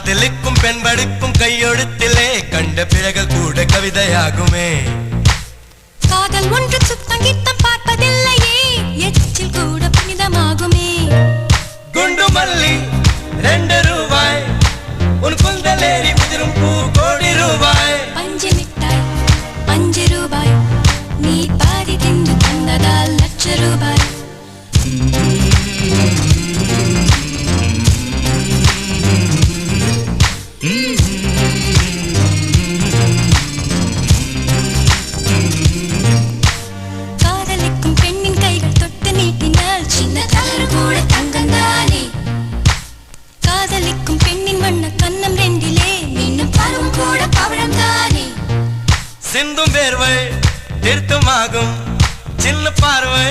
பெண் படிப்பும் கையெழுத்திலே கண்ட பிறகு கூட கவிதையாகுமே. காதல் ஒன்று சுத்தம் கித்தம் பார்ப்பதில்லையே எச்சில் கூட புனிதமாகுமே. குண்டு மல்லி ரெண்டு ரூபாய். உன் குந்தலேறி உதிரும் பூ கோடி ரூபாய். பஞ்சு மிட்டாய் அஞ்சு ரூபாய். நீ பாதி தின்று தந்ததால் லட்ச ரூபாய். சிந்தும் வேர்வை திருத்தமாகும். சின்ன பார்வை